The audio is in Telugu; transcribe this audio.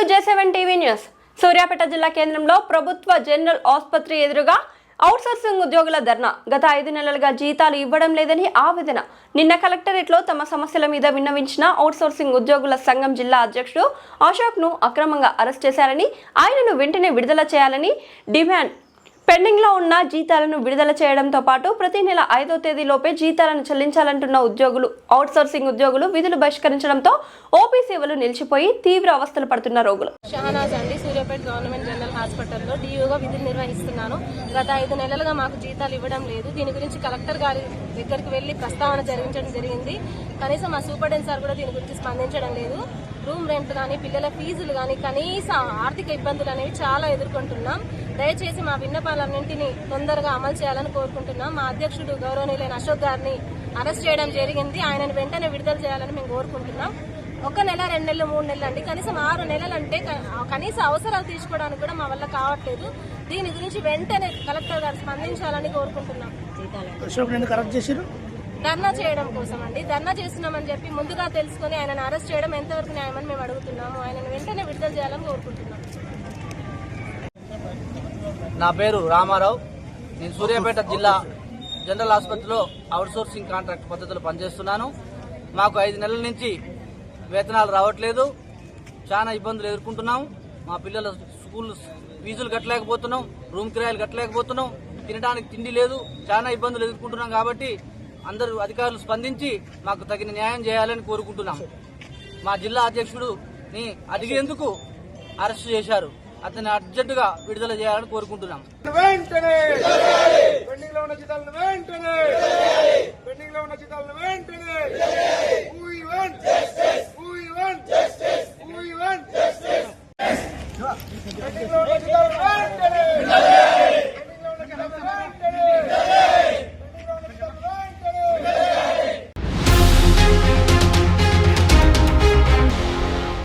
To J seven TV news. Suryapet జిల్లా కేంద్రంలో ప్రభుత్వ జనరల్ ఆసుపత్రి ఎదురుగా అవుట్సోర్సింగ్ ఉద్యోగుల ధర్నా. గత ఐదు నెలలుగా జీతాలు ఇవ్వడం లేదని ఆవేదన. నిన్న కలెక్టరేట్లో తమ సమస్యల మీద విన్నవించిన అవుట్సోర్సింగ్ ఉద్యోగుల సంఘం జిల్లా అధ్యక్షుడు అశోక్ను అక్రమంగా అరెస్ట్ చేశారని ఆయనను వెంటనే విడుదల చేయాలని డిమాండ్ పెండింగ్లో ఉన్న జీతాలను విడుదల చేయడంతో పాటు ప్రతి నెల ఐదో తేదీలోపే జీతాలను చెల్లించాలంటున్న ఉద్యోగులు అవుట్సోర్సింగ్ ఉద్యోగులు విధులు బహిష్కరించడంతో ఓపీ సేవలు నిలిచిపోయి తీవ్ర అవస్థలు పడుతున్న రోగులు. షహనాజ్ అండి. సూర్యాపేట గవర్నమెంట్ జనరల్ హాస్పిటల్లో డియూగా విధులు నిర్వహిస్తున్నాను. గత ఐదు నెలలుగా మాకు జీతాలు ఇవ్వడం లేదు. దీని గురించి కలెక్టర్ గారి దగ్గరికి వెళ్ళి ప్రస్తావన జరిగించడం జరిగింది. కనీసం మా సూపరింటెండెంట్ సార్ కూడా దీని గురించి స్పందించడం లేదు. రూమ్ రెంట్ కానీ పిల్లల ఫీజులు కానీ కనీస ఆర్థిక ఇబ్బందులు అనేవి చాలా ఎదుర్కొంటున్నాం. దయచేసి మా విన్నపాలన్నింటినీ తొందరగా అమలు చేయాలని కోరుకుంటున్నాం. మా అధ్యక్షుడు గౌరవనీయులైన అశోక్ గారిని అరెస్ట్ చేయడం జరిగింది. ఆయనను వెంటనే విడుదల చేయాలని మేము కోరుకుంటున్నాం. ఒక నెల రెండు నెలలు మూడు నెలలు అండి. కనీసం ఆరు నెలలు అంటే కనీస అవసరాలు తీర్చుకోవడానికి కూడా మా వల్ల కావట్లేదు. దీని గురించి వెంటనే కలెక్టర్ గారు స్పందించాలని కోరుకుంటున్నాం. అశోక్ చేశారు ధర్నా చేయడం కోసం అండి ధర్నా చేస్తున్నామని చెప్పి ముందుగా తెలుసుకుని ఆయనను అరెస్ట్ చేయడం ఎంతవరకు న్యాయమని మేము అడుగుతున్నాము. ఆయనను వెంటనే విడుదల చేయాలని కోరుకుంటున్నాం. నా పేరు రామారావు. నేను సూర్యాపేట జిల్లా జనరల్ ఆసుపత్రిలో అవుట్సోర్సింగ్ కాంట్రాక్ట్ పద్ధతిలో పనిచేస్తున్నాను. మాకు ఐదు నెలల నుంచి వేతనాలు రావట్లేదు. చాలా ఇబ్బందులు ఎదుర్కొంటున్నాం. మా పిల్లల స్కూల్ ఫీజులు కట్టలేకపోతున్నాం. రూమ్ కిరాయిలు కట్టలేకపోతున్నాం. తినడానికి తిండి లేదు. చాలా ఇబ్బందులు ఎదుర్కొంటున్నాం కాబట్టి అందరూ అధికారులు స్పందించి మాకు తగిన న్యాయం చేయాలని కోరుకుంటున్నాం. మా జిల్లా అధ్యక్షుడుని అడిగేందుకు అరెస్ట్ చేశారు. అతన్ని అర్జెంటుగా విడుదల చేయాలని కోరుకుంటున్నాం. వెంటనే! పెండింగ్లో ఉన్న చిత్రాలను వెంటనే! పెండింగ్లో ఉన్న చిత్రాలను వెంటనే! పెండింగ్లో ఉన్న చిత్రాలను వెంటనే!